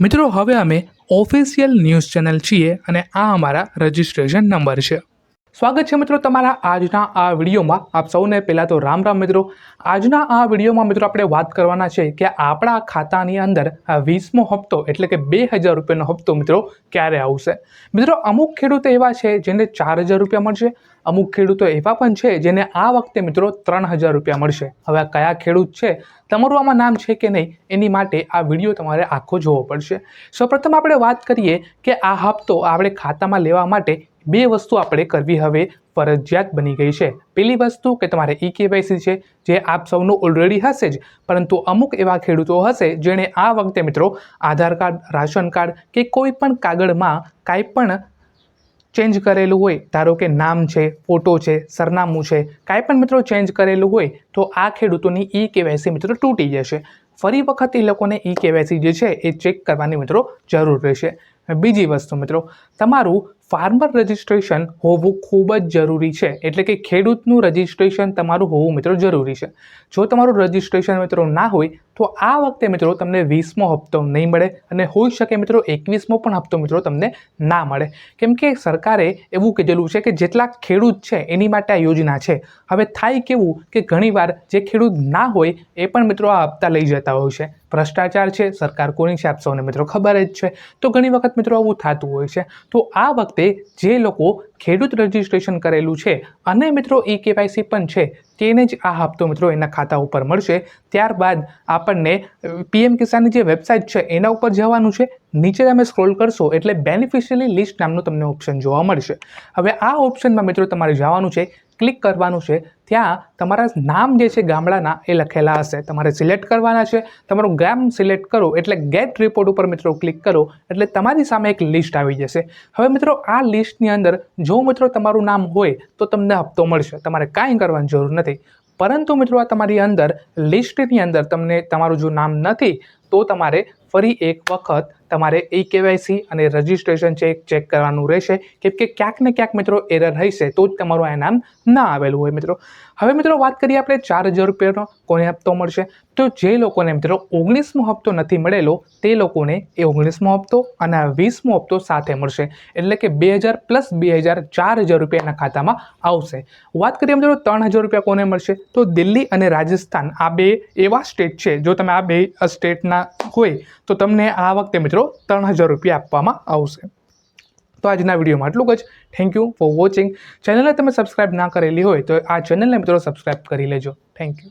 મિત્રો, હવે અમે ઓફિશિયલ ન્યૂઝ ચેનલ છીએ અને આ અમારા રજિસ્ટ્રેશન નંબર છે. સ્વાગત છે મિત્રો તમારા આજના આ વિડીયોમાં. આપ સૌને પહેલાં તો રામ રામ મિત્રો. આજના આ વિડીયોમાં મિત્રો આપણે વાત કરવાના છે કે આપણા ખાતાની અંદર વીસમો હપ્તો એટલે કે બે હજાર રૂપિયાનો હપ્તો મિત્રો ક્યારે આવશે? મિત્રો, અમુક ખેડૂતો એવા છે જેને ચાર હજાર રૂપિયા મળશે અમુક ખેડૂતો એવા પણ છે જેને આ વખતે મિત્રો ત્રણ હજાર રૂપિયા મળશે. હવે આ કયા ખેડૂત છે, તમારું આમાં નામ છે કે નહીં, એની માટે આ વીડિયો તમારે આખો જોવો પડશે. સૌપ્રથમ આપણે વાત કરીએ કે આ હપ્તો આપણે ખાતામાં લેવા માટે બે વસ્તુ આપણે કરવી હવે ફરજિયાત બની ગઈ છે. પેલી વસ્તુ કે તમારે ઈ કેવાયસી છે, જે આપ સૌનું ઓલરેડી હશે જ, પરંતુ અમુક એવા ખેડૂતો હશે જેણે આ વખતે મિત્રો આધાર કાર્ડ, રાશન કાર્ડ કે કોઈ પણ કાગળમાં કાંઈ પણ ચેન્જ કરેલું હોય, ધારો કે નામ છે ફોટો છે, સરનામું છે, કાંઈ પણ મિત્રો ચેન્જ કરેલું હોય, તો આ ખેડૂતોની ઈ કેવાયસી મિત્રો તૂટી જશે. ફરી વખત એ લોકોને ઈ કેવાયસી જે છે, એ ચેક કરવાની મિત્રો જરૂર રહેશે. બીજી વસ્તુ મિત્રો, તમારું ફાર્મર રજિસ્ટ્રેશન હોવું ખૂબ જ જરૂરી છે. એટલે કે ખેડૂતનું રજિસ્ટ્રેશન તમારું હોવું મિત્રો જરૂરી છે. જો તમારું રજિસ્ટ્રેશન મિત્રો ના હોય, તો આ વખતે મિત્રો તમને વીસમો હપ્તો નહીં મળે અને હોઈ શકે મિત્રો એકવીસમો પણ હપ્તો મિત્રો તમને ના મળે. કેમ કે સરકારે એવું કીધેલું છે કે જેટલા ખેડૂત છે એની માટે આ યોજના છે. હવે થાય કેવું કે ઘણીવાર જે ખેડૂત ના હોય એ પણ મિત્રો આ હપ્તા લઈ જતા હોય છે. ભ્રષ્ટાચાર છે, સરકાર કોની છે આપ સૌને મિત્રો ખબર જ છે. તો ઘણી વખત મિત્રો આવું થતું હોય છે. તો આ વખતે જે લોકો ખેડૂત રજિસ્ટ્રેશન કરેલું છે અને મિત્રો ઈ કેવાયસી પણ છે, તેને જ આ હપ્તો મિત્રો એના ખાતા ઉપર મળશે. ત્યારબાદ આપણને પીએમ કિસાનની જે વેબસાઇટ છે એના ઉપર જવાનું છે. નીચે તમે સ્ક્રોલ કરશો એટલે બેનિફિશિયરી લિસ્ટ નામનું તમને ઓપ્શન જોવા મળશે. હવે આ ઓપ્શનમાં મિત્રો તમારે જવાનું છે, ક્લિક કરવાનું છે. ત્યાં તમારા નામ જે છે ગામડાના એ લખેલા હશે. તમારે સિલેક્ટ કરવાના છે. તમારું ગામ સિલેક્ટ કરો એટલે ગેટ રિપોર્ટ ઉપર મિત્રો ક્લિક કરો એટલે તમારી સામે એક લિસ્ટ આવી જશે. હવે મિત્રો આ લિસ્ટની અંદર જો મિત્રો તમારું નામ હોય તો તમને હપ્તો મળશે. તમારે કાંઈ કરવાની જરૂર નથી. પરંતુ મિત્રો આ તમારી અંદર લિસ્ટની અંદર તમને તમારું જો નામ નથી તો તમારે ફરી એક વખત તમારે ઈ કેવાયસી અને રજિસ્ટ્રેશન છે ચેક કરવાનું રહેશે કેમ કે ક્યાંક ને ક્યાંક મિત્રો એરર રહેશે તો જ તમારું આ નામ ના આવેલું હોય મિત્રો. હવે મિત્રો વાત કરીએ આપણે ચાર હજાર રૂપિયાનો. કોને હપ્તો મળશે? તો જે લોકોને મિત્રો ઓગણીસમો હપ્તો નથી મળેલો, તે લોકોને એ ઓગણીસમો હપ્તો અને આ વીસમો હપ્તો સાથે મળશે. એટલે કે બે હજાર પ્લસ બે હજાર ચાર હજાર રૂપિયાના ખાતામાં આવશે. વાત કરીએ મિત્રો ત્રણ હજાર રૂપિયા કોને મળશે? તો દિલ્હી અને રાજસ્થાન આ બે એવા સ્ટેટ છે. જો તમે આ બે સ્ટેટના હોય, તો તમને આ વખતે મિત્રો, ત્રણ હજાર રૂપિયા આપવામાં આવશે. તો આજના વિડીયોમાં આટલું જ. થેન્ક યુ ફોર વોચિંગ ચેનલને તમે સબસ્ક્રાઇબ ના કરેલી હોય તો આ ચેનલને મિત્રો સબસ્ક્રાઇબ કરી લેજો. Thank you